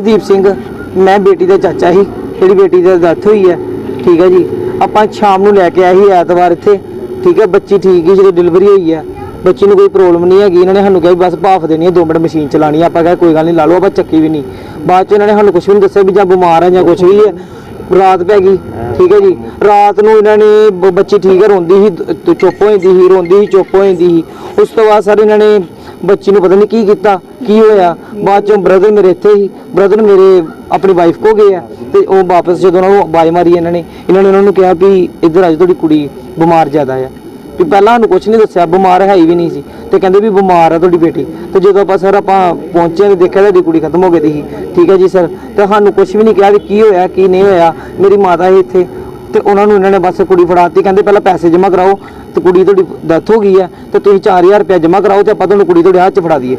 ਹਰਦੀਪ ਸਿੰਘ, ਮੈਂ ਬੇਟੀ ਦਾ ਚਾਚਾ ਸੀ, ਜਿਹੜੀ ਬੇਟੀ ਦੀ ਡੈਥ ਹੋਈ ਹੈ, ਠੀਕ ਹੈ ਜੀ। ਆਪਾਂ ਸ਼ਾਮ ਨੂੰ ਲੈ ਕੇ ਆਏ ਸੀ ਐਤਵਾਰ ਇੱਥੇ, ਠੀਕ ਹੈ, ਬੱਚੀ ਠੀਕ ਹੀ ਜਿਹੜੀ ਡਿਲੀਵਰੀ ਹੋਈ ਹੈ। ਬੱਚੀ ਨੂੰ ਕੋਈ ਪ੍ਰੋਬਲਮ ਨਹੀਂ ਹੈਗੀ, ਇਹਨਾਂ ਨੇ ਸਾਨੂੰ ਕਿਹਾ ਵੀ ਬਸ ਭਾਫ ਦੇਣੀ ਹੈ 2 ਮਿੰਟ ਮਸ਼ੀਨ ਚਲਾਣੀ ਹੈ, ਆਪਾਂ ਕਿਹਾ ਕੋਈ ਗੱਲ ਨਹੀਂ, ਲਾ ਲਓ, ਆਪਾਂ ਚੱਕੀ ਵੀ ਨਹੀਂ। ਬਾਅਦ ਚ ਇਹਨਾਂ ਨੇ ਸਾਨੂੰ ਕੁਝ ਵੀ ਨਹੀਂ ਦੱਸਿਆ ਵੀ ਜਾਂ ਬਿਮਾਰ ਹੈ ਜਾਂ ਕੁਝ ਵੀ ਹੈ। ਰਾਤ ਪੈ ਗਈ, ਠੀਕ ਹੈ ਜੀ। ਰਾਤ ਨੂੰ ਇਹਨਾਂ ਨੇ ਬ- ਬੱਚੀ ਠੀਕ ਹੈ, ਰੋਂਦੀ ਸੀ ਚੁੱਪ ਹੋ ਜਾਂਦੀ ਸੀ, ਰੋਂਦੀ ਸੀ, ਚੁੱਪ ਹੋ ਜਾਂਦੀ ਸੀ। ਉਸ ਤੋਂ ਬਾਅਦ ਸਰ ਇਹਨਾਂ ਨੇ ਬੱਚੀ ਨੂੰ ਪਤਾ ਨਹੀਂ ਕੀ ਕੀਤਾ। ਕੀ ਹੋਇਆ? ਬਾਅਦ ਚੋਂ ਬ੍ਰਦਰ ਮੇਰੇ ਇੱਥੇ ਹੀ ਬ੍ਰਦਰ ਮੇਰੇ ਆਪਣੀ ਵਾਈਫ ਕੋ ਗਏ ਆ ਤੇ ਉਹ ਵਾਪਸ ਜਦੋਂ ਉਹਨਾਂ ਨੂੰ ਆਵਾਜ਼ ਮਾਰੀ ਇਹਨਾਂ ਨੇ ਇਹਨਾਂ ਨੇ ਉਹਨਾਂ ਨੂੰ ਕਿਹਾ ਵੀ ਇੱਧਰ ਅੱਜ ਤੁਹਾਡੀ ਕੁੜੀ ਬਿਮਾਰ ਜ਼ਿਆਦਾ ਆ। ਵੀ ਪਹਿਲਾਂ ਸਾਨੂੰ ਕੁਝ ਨਹੀਂ ਦੱਸਿਆ, ਬਿਮਾਰ ਹੈ ਹੀ ਵੀ ਨਹੀਂ ਸੀ। ਤੇ ਕਹਿੰਦੇ ਵੀ ਬਿਮਾਰ ਆ ਤੁਹਾਡੀ ਬੇਟੀ। ਤੇ ਜਦੋਂ ਆਪਾਂ ਸਰ ਆਪਾਂ ਪਹੁੰਚੇ ਤੇ ਦੇਖਿਆ ਤੁਹਾਡੀ ਕੁੜੀ ਖਤਮ ਹੋ ਗਈ ਸੀ। ਠੀਕ ਹੈ ਜੀ ਸਰ ਤੇ ਸਾਨੂੰ ਕੁਝ ਵੀ ਨਹੀਂ ਕਿਹਾ ਵੀ ਕੀ ਹੋਇਆ, ਕੀ ਨਹੀਂ ਹੋਇਆ। ਮੇਰੀ ਮਾਤਾ ਸੀ ਇੱਥੇ। ਤੇ ਉਹਨਾਂ ਨੂੰ ਇਹਨਾਂ ਨੇ ਬਸ ਕੁੜੀ ਫੜਾਤੀ। ਕਹਿੰਦੇ ਪਹਿਲਾਂ ਪੈਸੇ ਜਮ੍ਹਾਂ ਕਰਾਓ। ਤੇ ਕੁੜੀ ਤੁਹਾਡੀ ਡੈਥ ਹੋ ਗਈ ਹੈ ਤੇ ਤੁਸੀਂ 4000 ਰੁਪਏ ਜਮ੍ਹਾਂ ਕਰਾਓ ਤੇ ਆਪਾਂ ਤੁਹਾਨੂੰ ਕੁੜੀ ਤੁਹਾਡੇ ਹੱਥ 'ਚ ਫੜਾ ਦਈਏ।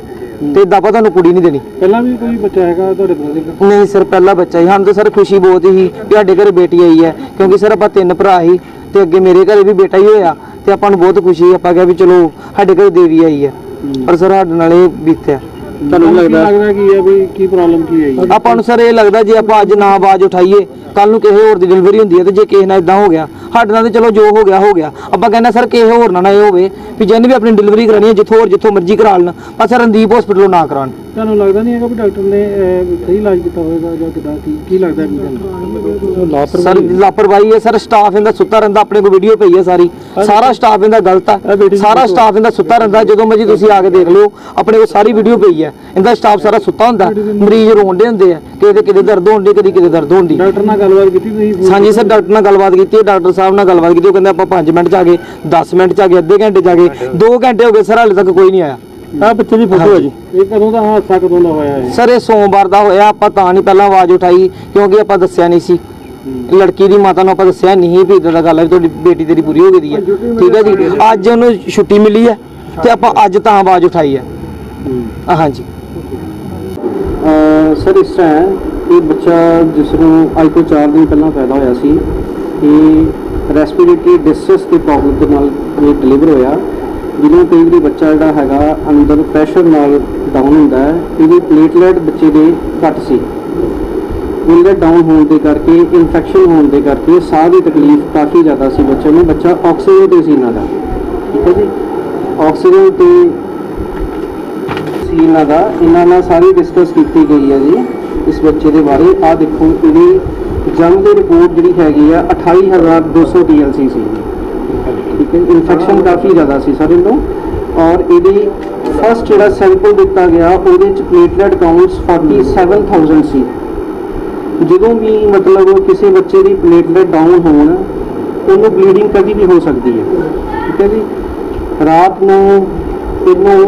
ਤੇ ਇਦਾਂ ਆਪਾਂ ਤੁਹਾਨੂੰ ਕੁੜੀ ਨਹੀਂ ਦੇਣੀ। ਪਹਿਲਾਂ ਵੀ ਕੋਈ ਬੱਚਾ ਹੈਗਾ ਤੁਹਾਡੇ ਬ੍ਰਦਰ ਨਹੀਂ ਸਰ ਪਹਿਲਾ ਬੱਚਾ ਹੀ ਸਾਨੂੰ ਤਾਂ ਸਰ ਖੁਸ਼ੀ ਬਹੁਤ ਹੀ ਕਿ ਸਾਡੇ ਘਰੇ ਬੇਟੀ ਆਈ ਹੈ। ਕਿਉਂਕਿ ਸਰ ਆਪਾਂ ਤਿੰਨ ਭਰਾ ਸੀ ਤੇ ਅੱਗੇ ਮੇਰੇ ਘਰੇ ਵੀ ਬੇਟਾ ਹੀ ਹੋਇਆ ਤੇ ਆਪਾਂ ਨੂੰ ਬਹੁਤ ਖੁਸ਼ੀ ਹੈ ਆਪਾਂ ਕਿਹਾ ਵੀ ਚਲੋ ਸਾਡੇ ਘਰੇ ਦੇਵੀ ਆਈ ਹੈ। ਪਰ ਸਰ ਸਾਡੇ ਨਾਲ ਇਹ ਬੀਤਿਆ। ਤੁਹਾਨੂੰ ਲੱਗਦਾ? ਲੱਗਦਾ ਕੀ ਹੈ ਵੀ ਕੀ ਪ੍ਰੋਬਲਮ ਕੀ ਹੈ ਆਪਾਂ ਨੂੰ ਸਰ ਇਹ ਲੱਗਦਾ ਜੇ ਆਪਾਂ ਅੱਜ ਨਾ ਆਵਾਜ਼ ਉਠਾਈਏ ਕੱਲ ਨੂੰ ਕਿਸੇ ਹੋਰ ਦੀ ਡਿਲੀਵਰੀ ਹੁੰਦੀ ਹੈ ਤੇ ਜੇ ਕਿਸੇ ਨਾਲ ਇਦਾਂ ਹੋ ਗਿਆ ਸਾਡੇ ਨਾਲ ਤੇ ਚਲੋ ਜੋ ਹੋ ਗਿਆ ਹੋ ਗਿਆ। ਆਪਾਂ ਕਹਿੰਦੇ ਸਰ ਕਿਸੇ ਹੋਰ ਨਾਲ ਨਾ ਇਹ ਹੋਵੇ ਵੀ ਜਿਹਨੇ ਵੀ ਆਪਣੀ ਡਿਲੀਵਰੀ ਕਰਾਣੀ ਹੈ ਜਿੱਥੋਂ ਹੋਰ ਜਿੱਥੋਂ ਮਰਜ਼ੀ ਕਰਾ ਲੈਣ ਪਰ ਸਰ ਰਣਦੀਪ ਹਸਪੀਟਲੋਂ ਨਾ ਕਰਾਉਣ। ਤੁਹਾਨੂੰ ਲੱਗਦਾ ਨਹੀਂ ਹੈਗਾ ਵੀ ਡਾਕਟਰ ਨੇ ਅਹ, ਸਹੀ ਇਲਾਜ ਕੀਤਾ ਹੋਵੇਗਾ ਜਾਂ ਕਿਦਾਂ? ਕੀ ਕੀ ਲੱਗਦਾ ਕੀ ਤੁਹਾਨੂੰ? ਸਰ ਲਾਪਰਵਾਹੀ ਹੈ। ਸਰ ਸਟਾਫ ਇਹਦਾ ਸੁੱਤਾ ਰਹਿੰਦਾ ਆਪਣੇ ਕੋਲ ਵੀਡੀਓ ਪਈ ਹੈ ਸਾਰੀ। ਸਾਰਾ ਸਟਾਫ ਇਹਦਾ ਗਲਤ ਆ। ਸਾਰਾ ਸਟਾਫ ਇਹਦਾ ਸੁੱਤਾ ਰਹਿੰਦਾ ਜਦੋਂ ਮਰਜ਼ੀ ਤੁਸੀਂ ਆ ਕੇ ਦੇਖ ਲਿਓ ਆਪਣੇ ਕੋਲ ਸਾਰੀ ਵੀਡੀਓ ਪਈ ਹੈ। ਇਹਦਾ ਸਟਾਫ ਸਾਰਾ ਸੁੱਤਾ ਹੁੰਦਾ। ਮਰੀਜ਼ ਰੋਂਦੇ ਹੁੰਦੇ ਆ। ਕਿਤੇ ਕਿਤੇ ਦਰਦ ਹੋਣ ਦੀ ਕਦੀ ਕਿਤੇ ਦਰਦ ਹੋਣ ਦੀ ਡਾਕਟਰ ਨਾਲ ਗੱਲਬਾਤ ਕੀਤੀ ਤੁਸੀਂ? ਹਾਂਜੀ ਸਰ ਡਾਕਟਰ ਨਾਲ ਗੱਲਬਾਤ ਕੀਤੀ ਹੈ। ਡਾਕਟਰ ਸਾਹਿਬ ਨਾਲ ਗੱਲਬਾਤ ਕੀਤੀ। ਉਹ ਕਹਿੰਦੇ ਆਪਾਂ 5 ਮਿੰਟ ਚ ਆ ਗਏ 10 ਮਿੰਟ ਚ ਆ ਗਏ ਅੱਧੇ ਘੰਟੇ ਚ ਆ ਗਏ 2 ਘੰਟੇ ਹੋ ਗਏ ਸਰ ਹਾਲੇ ਤੱਕ ਕੋਈ ਨਹੀਂ ਆਇਆ। ਆ ਬੱਚੇ ਦੀ ਫੋਟੋ ਹੈ ਜੀ। ਇਹ ਕਦੋਂ ਦਾ ਹਾਦਸਾ ਕਦੋਂ ਦਾ ਹੋਇਆ ਹੈ ਸਰ ਇਹ ਸੋਮਵਾਰ ਦਾ ਹੋਇਆ। ਆਪਾਂ ਤਾਂ ਨਹੀਂ ਪਹਿਲਾਂ ਆਵਾਜ਼ ਉਠਾਈ ਕਿਉਂਕਿ ਆਪਾਂ ਦੱਸਿਆ ਨਹੀਂ ਸੀ। ਲੜਕੀ ਦੀ ਮਾਤਾ ਨੂੰ ਆਪਾਂ ਦੱਸਿਆ ਨਹੀਂ ਵੀ ਇਦਾਂ ਦਾ ਗੱਲ ਹੈ ਤੁਹਾਡੀ ਬੇਟੀ ਤੇਰੀ ਪੂਰੀ ਹੋ ਗਈ ਹੈ। ਠੀਕ ਹੈ ਜੀ? ਅੱਜ ਉਹਨੂੰ ਛੁੱਟੀ ਮਿਲੀ ਹੈ ਤੇ ਆਪਾਂ ਅੱਜ ਤਾਂ ਆਵਾਜ਼ ਉਠਾਈ ਹੈ। ਆ, ਹਾਂਜੀ। ਸਰ ਇਸ ਤਰ੍ਹਾਂ ਹੈ ਇਹ ਬੱਚਾ ਜਿਸ ਨੂੰ ਅੱਜ ਤੋਂ 4 ਦਿਨ ਪਹਿਲਾਂ ਪੈਦਾ ਹੋਇਆ ਸੀ ਇਹ ਰੈਸਪੀਰੇਟਰੀ ਡਿਸਟ੍ਰੈਸ ਦੇ ਪ੍ਰੋਬਲਮ ਦੇ ਨਾਲ ਇਹ ਡਿਲੀਵਰ ਹੋਇਆ ਜਿਹਨੂੰ ਕਈ ਵਾਰੀ ਬੱਚਾ ਜਿਹੜਾ ਹੈਗਾ ਅੰਦਰ ਪ੍ਰੈਸ਼ਰ ਨਾਲ ਡਾਊਨ ਹੁੰਦਾ ਹੈ ਇਹਦੀ ਪਲੇਟਲੈਟ ਬੱਚੇ ਦੇ ਘੱਟ ਸੀ। ਪਲੇਟਲੈਟ ਡਾਊਨ ਹੋਣ ਦੇ ਕਰਕੇ ਇਨਫੈਕਸ਼ਨ ਹੋਣ ਦੇ ਕਰਕੇ ਸਾਹ ਦੀ ਤਕਲੀਫ ਕਾਫੀ ਜ਼ਿਆਦਾ ਸੀ ਬੱਚੇ ਨੂੰ ਬੱਚਾ ਆਕਸੀਜਨ ਤੇ ਸੀ ਇਹਨਾਂ ਦਾ। ਠੀਕ ਹੈ ਜੀ? ਆਕਸੀਜਨ ਤੇ ਸੀ ਇਹਨਾਂ ਦਾ। ਇਹਨਾਂ ਨਾਲ ਸਾਰੀ ਡਿਸਕਸ ਕੀਤੀ ਗਈ ਹੈ ਜੀ ਇਸ ਬੱਚੇ ਦੇ ਬਾਰੇ। ਆ ਦੇਖੋ, ਇਹਦੀ ਜੰਗ ਦੀ ਰਿਪੋਰਟ ਜਿਹੜੀ ਹੈਗੀ ਆ 28200 TLC ਸੀ ਠੀਕ ਹੈ ਇਨਫੈਕਸ਼ਨ ਕਾਫੀ ਜ਼ਿਆਦਾ ਸੀ ਸਰ ਇਹਨੂੰ ਔਰ ਇਹਦੀ ਫਸਟ ਜਿਹੜਾ ਸੈਂਪਲ ਦਿੱਤਾ ਗਿਆ, ਉਹਦੇ ਚ ਪਲੇਟਲੈਟ ਕਾਊਂਟਸ 47000 ਸੀ। ਜਦੋਂ ਵੀ ਮਤਲਬ ਕਿਸੇ ਬੱਚੇ ਦੀ ਪਲੇਟਲੈਟ ਡਾਊਨ ਹੋਣ, ਉਹਨੂੰ ਬਲੀਡਿੰਗ ਕਦੀ ਵੀ ਹੋ ਸਕਦੀ ਹੈ। ਠੀਕ ਹੈ ਜੀ। ਰਾਤ ਨੂੰ ਇਹਨੂੰ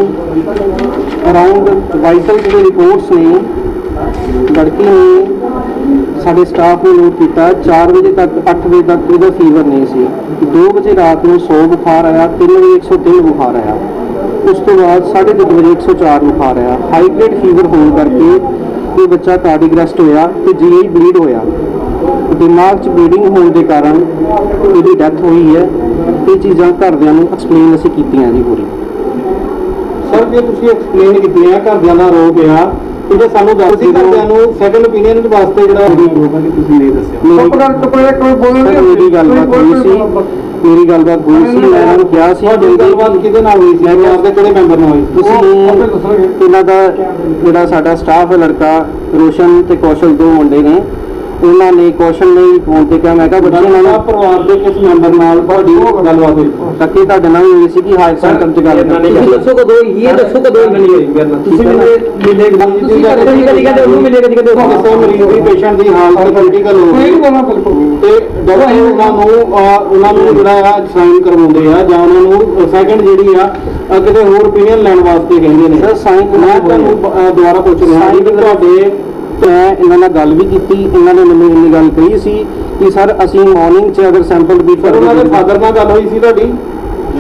ਅਰਾਊਂਡ ਵਾਈਟਲ ਜਿਹੜੇ ਰਿਪੋਰਟਸ ਨੇ ਲੜਕੀ ਨੇ, ਸਾਡੇ ਸਟਾਫ ਨੇ ਨੋਟ ਕੀਤਾ 4 ਵਜੇ ਤੱਕ 8 ਵਜੇ ਤੱਕ ਇਹਦਾ ਫੀਵਰ ਨਹੀਂ ਸੀ। 2 ਵਜੇ ਰਾਤ ਨੂੰ 100 ਬੁਖਾਰ ਆਇਆ 3 ਵਜੇ 103 ਬੁਖਾਰ ਆਇਆ। ਉਸ ਤੋਂ ਬਾਅਦ 3:30 ਵਜੇ 104 ਬੁਖਾਰ ਆਇਆ। ਹਾਈ ਗ੍ਰੇਡ ਫੀਵਰ ਹੋਣ ਕਰਕੇ ਇਹ ਬੱਚਾ ਕਾਰਡਿਕ ਅਰੈਸਟ ਹੋਇਆ ਤੇ ਜੀਆਈ ਬਲੀਡ ਹੋਇਆ। ਦਿਮਾਗ 'ਚ ਬਲੀਡਿੰਗ ਹੋਣ ਦੇ ਕਾਰਨ ਇਹਦੀ ਡੈਥ ਹੋਈ ਹੈ। ਇਹ ਚੀਜ਼ਾਂ ਘਰਦਿਆਂ ਨੂੰ ਐਕਸਪਲੇਨ ਅਸੀਂ ਕੀਤੀਆਂ ਜੀ ਪੂਰੀ। ਸਰ ਜੇ ਤੁਸੀਂ ਐਕਸਪਲੇਨ ਕੀਤੀਆਂ ਘਰਦਿਆਂ ਦਾ ਰੋਗ ਆ ਤੇ ਜੇ ਸਾਨੂੰ ਦੱਸ ਸੀ ਘਰਦਿਆਂ ਨੂੰ ਸੈਕੰਡ ਓਪੀਨੀਅਨ ਦੇ ਵਾਸਤੇ ਜਿਹੜਾ ਤੁਸੀਂ ਨਹੀਂ ਦੱਸਿਆ। ਮੇਰੀ ਮੇਰੀ ਗੱਲਬਾਤ ਹੋਈ ਸੀ। ਮੇਰੀ ਗੱਲਬਾਤ ਹੋਈ ਸੀ। ਮੈਂ ਇਹਨਾਂ ਨੂੰ ਕਿਹਾ ਸੀ ਤੁਹਾਡੀ ਗੱਲਬਾਤ ਕਿਹਦੇ ਨਾਲ ਹੋਈ ਸੀ? ਪਰਿਵਾਰ ਦੇ ਕਿਹੜੇ ਮੈਂਬਰ ਨਾਲ ਹੋਈ? ਤੁਸੀਂ ਇਹਨਾਂ ਦਾ ਜਿਹੜਾ ਸਾਡਾ ਸਟਾਫ ਹੈ ਲੜਕਾ ਰੋਸ਼ਨ ਤੇ ਕੌਸ਼ਲ ਦੋ ਮੁੰਡੇ ਨੇ। ਉਹਨਾਂ ਨੇ ਕੌਸ਼ਲ ਨੇ ਹੀ ਫੋਨ ਤੇ ਕਿਹਾ ਮੈਂ ਕਿਹਾ ਬੱਚੇ ਨਾਲ ਪਰਿਵਾਰ ਦੇ ਕਿਸ ਮੈਂਬਰ ਨਾਲ ਤੁਹਾਡੀ ਗੱਲਬਾਤ ਹੋਈ। ਤੱਕੇ ਤੁਹਾਡੇ ਨਾਲ ਹੋਈ ਸੀ ਕਿ ਹਾਇਰ ਸੈਂਟਰ ਚ ਗੱਲ ਤੁਸੀਂ ਦੱਸੋ ਕਦੋਂ ਹੋਈ ਇਹ ਦੱਸੋ ਕਦੋਂ ਹੋਈ? ਤੁਸੀਂ ਮਿਲੇ ਮਿਲੇ ਤੁਸੀਂ ਕਦੀ ਕਦੀ ਕਹਿੰਦੇ ਉਹਨੂੰ ਮਿਲੇ ਕਦੀ ਕਹਿੰਦੇ ਕਿਸੇ ਮਰੀਜ਼ ਦੀ ਪੇਸ਼ੈਂਟ ਦੀ ਹਾਲਤ ਕ੍ਰਿਟੀਕਲ ਹੋ। ਗਈ ਤੇ ਡਾਕਟਰ ਉਹਨਾਂ ਨੂੰ ਉਹਨਾਂ ਨੂੰ ਜਿਹੜਾ ਆ ਸਾਈਨ ਕਰਵਾਉਂਦੇ ਆ ਜਾਂ ਉਹਨਾਂ ਨੂੰ ਸੈਕੰਡ ਜਿਹੜੀ ਆ ਕਿਤੇ ਹੋਰ ਓਪੀਨੀਅਨ ਲੈਣ ਵਾਸਤੇ ਕਹਿੰਦੇ ਨੇ। ਸਰ ਸਾਈਨ ਮੈਂ ਤੁਹਾਨੂੰ ਦੁਬਾਰਾ ਪੁੱਛ ਰਿਹਾ ਕਿ ਤੁਹਾਡੇ ਮੈਂ ਇਹਨਾਂ ਨਾਲ ਗੱਲ ਵੀ ਕੀਤੀ ਇਹਨਾਂ ਨੇ ਮੈਨੂੰ ਇੰਨੀ ਗੱਲ ਕਹੀ ਸੀ ਕਿ ਸਰ ਅਸੀਂ ਮਾਰਨਿੰਗ 'ਚ ਅਗਰ ਸੈਂਪਲ ਵੀ ਪਰ ਉਹਨਾਂ ਦੇ ਫਾਦਰ ਨਾਲ ਗੱਲ ਹੋਈ ਸੀ ਤੁਹਾਡੀ?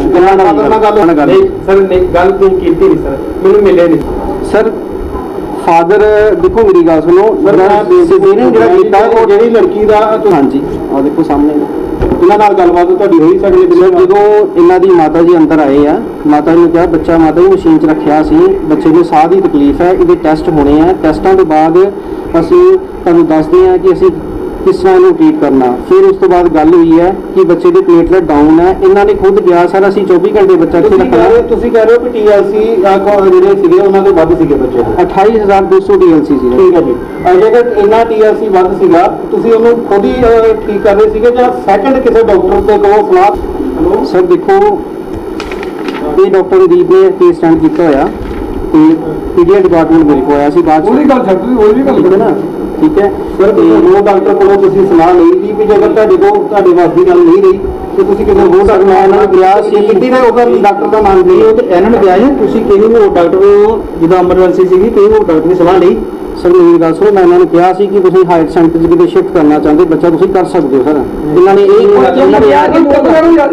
ਉਹਨਾਂ ਨਾਲ ਗੱਲ ਉਹਨਾਂ ਨਾਲ ਨਹੀਂ, ਸਰ ਨਹੀਂ ਗੱਲ ਤੁਸੀਂ ਕੀਤੀ ਨਹੀਂ ਸਰ। ਮੈਨੂੰ ਮਿਲੇ ਨਹੀਂ। ਸਰ ਫਾਦਰ ਦੇਖੋ ਮੇਰੀ ਗੱਲ ਸੁਣੋ। ਜਿਹੜਾ ਕੀਤਾ ਉਹ ਜਿਹੜੀ ਲੜਕੀ ਦਾ ਹਾਂਜੀ ਆ ਦੇਖੋ ਸਾਹਮਣੇ। ਇਹਨਾਂ ਨਾਲ ਗੱਲਬਾਤ ਤੁਹਾਡੀ ਹੋਈ ਸਰ ਬਿਲਕੁਲ ਜਦੋਂ ਇਹਨਾਂ ਦੀ ਮਾਤਾ ਜੀ ਅੰਦਰ ਆਏ ਆ ਮਾਤਾ ਨੂੰ ਕਿਹਾ ਬੱਚਾ ਮਾਤਾ ਜੀ ਮਸ਼ੀਨ 'ਚ ਰੱਖਿਆ ਸੀ ਬੱਚੇ ਨੂੰ ਸਾਹ ਦੀ ਤਕਲੀਫ ਹੈ ਇਹਦੇ ਟੈਸਟ ਹੋਣੇ ਆ। ਟੈਸਟਾਂ ਤੋਂ ਬਾਅਦ ਅਸੀਂ ਤੁਹਾਨੂੰ ਦੱਸਦੇ ਹਾਂ ਕਿ ਅਸੀਂ ਕਿਸ ਤਰ੍ਹਾਂ ਇਹਨੂੰ ਟ੍ਰੀਟ ਕਰਨਾ? ਫਿਰ ਉਸ ਤੋਂ ਬਾਅਦ ਗੱਲ ਹੋਈ ਹੈ ਕਿ ਬੱਚੇ ਦੇ ਪਲੇਟਲੇਟ ਡਾਊਨ ਹੈ। ਇਹਨਾਂ ਨੇ ਖੁਦ ਕਿਹਾ ਸਰ ਅਸੀਂ 24 ਘੰਟੇ ਬੱਚਾ ਇੱਥੇ ਤੁਸੀਂ ਕਹਿ ਰਹੇ ਰੱਖਣਾ ਤੁਸੀਂ ਕਹਿ ਰਹੇ ਹੋ ਕਿ ਟੀਐਲਸੀ ਜਿਹੜੇ ਸੀਗੇ ਉਹਨਾਂ ਦੇ ਵੱਧ ਸੀਗੇ ਬੱਚੇ ਦੇ। 28200 ਡੀਐਲਸੀ ਸੀ ਠੀਕ ਹੈ ਜੀ। ਜੇਕਰ ਇੰਨਾ ਟੀਐਲਸੀ ਵੱਧ ਸੀਗਾ ਤੁਸੀਂ ਉਹਨੂੰ ਖੁਦ ਹੀ ਠੀਕ ਕਰ ਰਹੇ ਸੀਗੇ ਜਾਂ ਸੈਕੰਡ ਕਿਸੇ ਡਾਕਟਰ ਦੇ ਕੋਲ ਸਲਾਹ? ਸਰ ਦੇਖੋ ਇਹ ਡਾਕਟਰ ਰਣਦੀਪ ਨੇ ਕੇਸ ਸਟੈਂਡ ਕੀਤਾ ਹੋਇਆ ਤੇ ਪੀਡੀਆ ਡਿਪਾਰਟਮੈਂਟ ਮੇਰੇ ਕੋਲ ਆਇਆ ਸੀ ਬਾਅਦ ਉਹਦੀ ਗੱਲ ਛੱਡ ਤੁਸੀਂ ਉਹਦੀ ਗੱਲ ਹੈ ਨਾ? ਠੀਕ ਹੈ? ਤੇ ਉਹ ਡਾਕਟਰ ਕੋਲੋਂ ਤੁਸੀਂ ਸਲਾਹ ਲਈ ਸੀ ਕਿ ਜੇਕਰ ਤੁਹਾਡੇ ਕੋਲ ਤੁਹਾਡੇ ਵੱਸ ਦੀ ਗੱਲ ਨਹੀਂ ਰਹੀ ਤੇ ਤੁਸੀਂ ਕਿਸੇ ਹੋਰ ਡਾਕਟਰ ਮੈਂ ਇਹਨਾਂ ਨੂੰ ਕਿਹਾ ਸੀ ਕਿੰਨੀ ਨੇ ਉਹਦਾ ਡਾਕਟਰ ਦਾ ਨਾਮ ਉਹ ਤੇ ਇਹਨਾਂ ਨੇ ਸੀ ਤੁਸੀਂ ਕਿਸੇ ਹੋਰ ਡਾਕਟਰ ਨੂੰ ਜਦੋਂ ਐਮਰਜੈਂਸੀ ਸੀਗੀ ਕਿਸੇ ਹੋਰ ਡਾਕਟਰ ਦੀ ਸਲਾਹ ਲਈ? ਸਰ ਮੇਰੀ ਗੱਲ ਸੁਣੋ ਮੈਂ ਇਹਨਾਂ ਨੂੰ ਕਿਹਾ ਸੀ ਕਿ ਤੁਸੀਂ ਹਾਇਰ ਸੈਂਟਰ 'ਚ ਕਿਤੇ ਸ਼ਿਫਟ ਕਰਨਾ ਚਾਹੁੰਦੇ ਬੱਚਾ ਤੁਸੀਂ ਕਰ ਸਕਦੇ ਹੋ ਸਰ। ਇਹਨਾਂ ਨੇ ਇਹ ਇਹਨਾਂ ਨੇ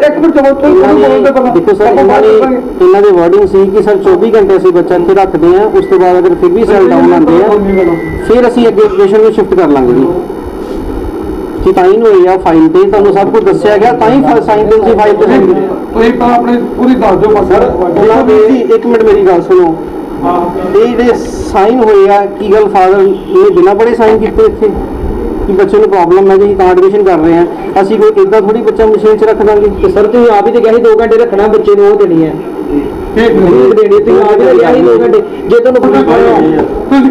ਇੱਕ ਮਿੰਟ ਚਲੋ ਇਹਨਾਂ ਨੇ ਦੇਖੋ ਸਰ ਇਹਨਾਂ ਨੇ ਇਹਨਾਂ ਦੇ ਵਰਡਿੰਗ ਸੀ ਕਿ ਸਰ 24 ਘੰਟੇ ਅਸੀਂ ਬੱਚਾ ਇੱਥੇ ਰੱਖਦੇ ਹਾਂ ਉਸ ਤੋਂ ਬਾਅਦ ਅਗਰ ਫਿਰ ਵੀ ਸੈਲ ਡਾਊਨ ਆਉਂਦੇ ਆ ਫਿਰ ਅਸੀਂ ਅੱਗੇ ਪੇਸ਼ੈਂਟ ਨੂੰ ਸ਼ਿਫਟ ਕਰ ਲਾਂਗੇ ਜੀ। ਕਿ ਸਾਈਨ ਹੋਈ ਆ ਫਾਈਲ ਤੇ ਤੁਹਾਨੂੰ ਸਭ ਕੁਝ ਦੱਸਿਆ ਗਿਆ ਤਾਂ ਹੀ ਸਾਈਨ ਤੇ ਤੁਸੀਂ ਫਾਈਲ ਤੇ। ਤੁਸੀਂ ਤਾਂ ਆਪਣੇ ਪੂਰੀ ਦੱਸ ਦਿਓ ਬਸ। ਸਰ ਇੱਕ ਮਿੰਟ ਮੇਰੀ ਗੱਲ ਸੁਣੋ। ਇਹ ਜਿਹੜੇ ਸਾਈਨ ਹੋਏ ਆ ਕੀ ਗੱਲ ਫਾਦਰ ਨੇ ਬਿਨਾਂ ਪੜੇ ਸਾਈਨ ਕੀਤੇ ਇੱਥੇ? ਕਿ ਬੱਚੇ ਨੂੰ ਪ੍ਰੋਬਲਮ ਹੈ ਜੀ ਤਾਂ ਐਡਮਿਸ਼ਨ ਕਰ ਰਹੇ ਆ। ਅਸੀਂ ਕੋਈ ਇਦਾਂ ਥੋੜੀ ਬੱਚਾ ਮਸ਼ੀਨ 'ਚ ਰੱਖ ਦਾਂਗੇ? ਤੇ ਸਰ ਤੁਸੀਂ ਆਪ ਹੀ ਤੇ ਕਿਹਾ ਸੀ 2 ਘੰਟੇ ਰੱਖਣਾ ਬੱਚੇ ਨੂੰ ਉਹ ਦੇਣੀ ਹੈ। ਠੀਕ ਦੇਣੀ ਤੁਸੀਂ ਆਪ ਹੀ ਤੇ ਕਿਹਾ ਸੀ 2 ਘੰਟੇ। ਜੇ ਤੁਹਾਨੂੰ ਪਤਾ